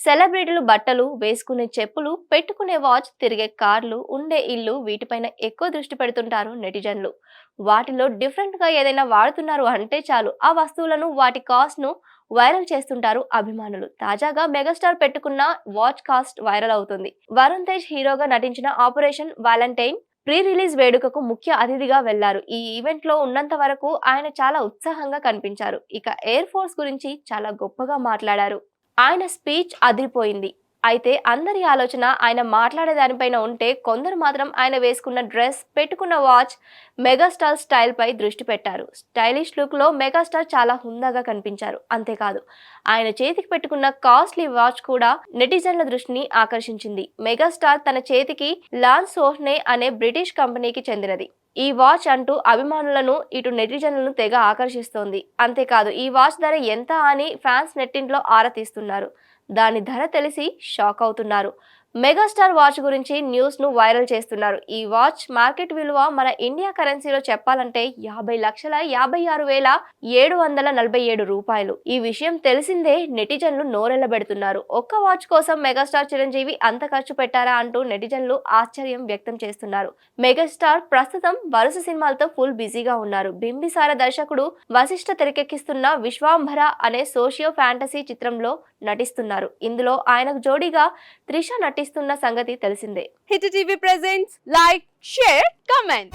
సెలబ్రిటీలు బట్టలు వేసుకునే చెప్పులు పెట్టుకునే వాచ్ తిరిగే కార్లు ఉండే ఇల్లు వీటిపైన ఎక్కువ దృష్టి పెడుతుంటారు నెటిజన్లు. వాటిలో డిఫరెంట్గా ఏదైనా వాడుతున్నారు అంటే చాలు ఆ వస్తువులను వాటి కాస్ట్ను వైరల్ చేస్తుంటారు అభిమానులు. తాజాగా మెగాస్టార్ పెట్టుకున్న వాచ్ కాస్ట్ వైరల్ అవుతుంది. వరుణ్ తేజ్ హీరోగా నటించిన ఆపరేషన్ వాలంటైన్ ప్రీ రిలీజ్ వేడుకకు ముఖ్య అతిథిగా వెళ్ళారు. ఈ ఈవెంట్లో ఉన్నంత వరకు ఆయన చాలా ఉత్సాహంగా కనిపించారు. ఇక ఎయిర్ ఫోర్స్ గురించి చాలా గొప్పగా మాట్లాడారు. ఆయన స్పీచ్ అదిరిపోయింది. అయితే అందరి ఆలోచన ఆయన మాట్లాడే దానిపైన ఉంటే కొందరు మాత్రం ఆయన వేసుకున్న డ్రెస్ పెట్టుకున్న వాచ్ మెగాస్టార్ స్టైల్పై దృష్టి పెట్టారు. స్టైలిష్ లుక్లో మెగాస్టార్ చాలా హుందాగా కనిపించారు. అంతేకాదు ఆయన చేతికి పెట్టుకున్న కాస్ట్లీ వాచ్ కూడా నెటిజన్ల దృష్టిని ఆకర్షించింది. మెగాస్టార్ తన చేతికి లాన్ సోహ్నే అనే బ్రిటిష్ కంపెనీకి చెందినది. ఈ వాచ్ అంటూ అభిమానులను ఇటు నెటిజన్లను తెగ ఆకర్షిస్తోంది. అంతేకాదు ఈ వాచ్ ధర ఎంత అని ఫ్యాన్స్ నెట్టింట్లో ఆరా తీస్తున్నారు. దాని ధర తెలిసి షాక్ అవుతున్నారు. మెగాస్టార్ వాచ్ గురించి న్యూస్ను వైరల్ చేస్తున్నారు. ఈ వాచ్ మార్కెట్ విలువ మన ఇండియా కరెన్సీలో చెప్పాలంటే యాభై లక్షల యాభై ఆరు వేల ఏడు వందల నలభై ఏడు రూపాయలు. ఈ విషయం తెలిసిందే నెటిజన్లు నోరెళ్ళబెడుతున్నారు ఒక్క వాచ్ కోసం మెగాస్టార్ చిరంజీవి అంత ఖర్చు పెట్టారా అంటూ నెటిజన్లు ఆశ్చర్యం వ్యక్తం చేస్తున్నారు. మెగాస్టార్ ప్రస్తుతం వరుస సినిమాలతో ఫుల్ బిజీగా ఉన్నారు. బింబిసార దర్శకుడు వశిష్ఠ తెరకెక్కిస్తున్న విశ్వాంభర అనే సోషియో ఫ్యాంటసీ చిత్రంలో నటిస్తున్నారు. ఇందులో ఆయనకు జోడీగా త్రిష నటిస్తున్న సంగతి తెలిసిందే. Hit TV presents like share comment.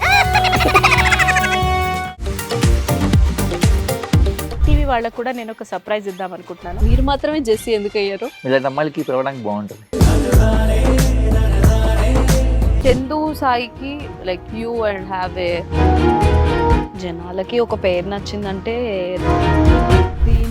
TV వాళ్ళకు కూడా నేను ఒక సర్ప్రైజ్ ఇద్దాం అనుకుంటున్నాను. మీరు మాత్రమే జెస్సీ ఎందుకు అయ్యారు? ఇలాంటి అమ్మాయిలకి పిలవడానికి బాగుంటుంది. చందు సాయికి like you and have a జనాలకి ఒక పేరు నచ్చిందంటే